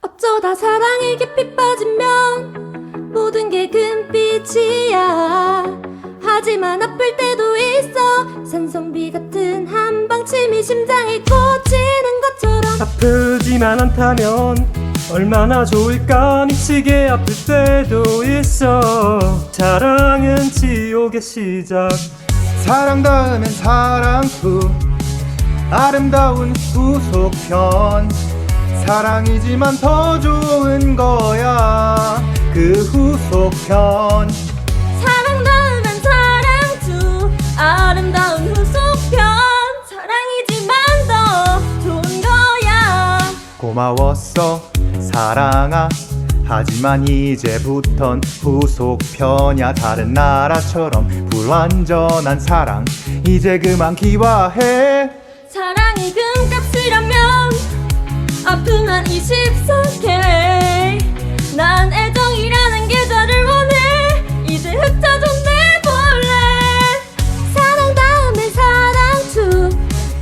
어쩌다 사랑에 깊이 빠지면 모든 게 금빛이야. 하지만 아플 때도 있어. 산성비 같은 한 방침이 심장에 꽂히는 것처럼. 아프지만 않다면 얼마나 좋을까 미치게 아플 때도 있어. 사랑은 지옥의 시작. 사랑 다음엔 사랑 후 아름다운 후속편 사랑이지만 더 좋은 거야. 그 후속편. 사랑 다음엔 사랑 두. 아름다운 후속편. 사랑이지만 더 좋은 거야. 고마웠어 사랑아. 하지만 이제부턴 후속편이야. 다른 나라처럼 불완전한 사랑. 이제 그만 기와해. 사랑이 금값이라면 아픔만 24K 난 애정이라는 계좌를 원해. 이제 흩어 좀 내볼래. 사랑 다음엔 사랑 투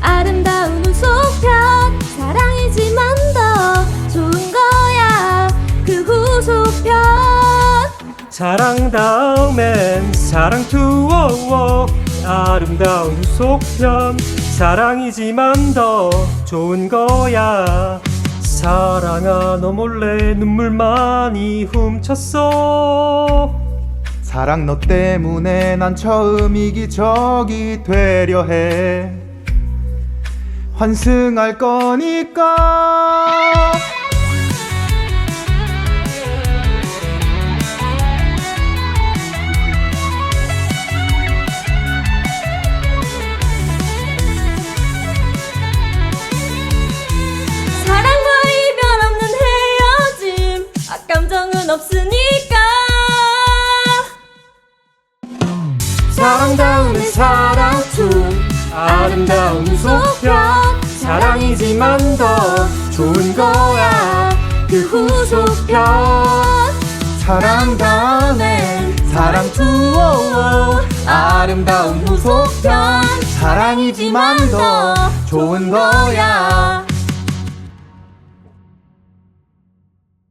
아름다운 후속편. 사랑이지만 더 좋은 거야. 그 후속편. 사랑 다음엔 사랑 투어워. 아름다운 후속편. 사랑이지만 더 좋은 거야 사랑아 너 몰래 눈물 많이 훔쳤어. 사랑 너 때문에 난 처음 이기적이 되려 해. 환승할 거니까 없으니까. 사랑 다음엔 사랑 투 아름다운 후속편. 사랑이지만 더 좋은 거야. 그 후속편. 사랑 다음엔 사랑 투어 아름다운 후속편. 사랑이지만 더 좋은 거야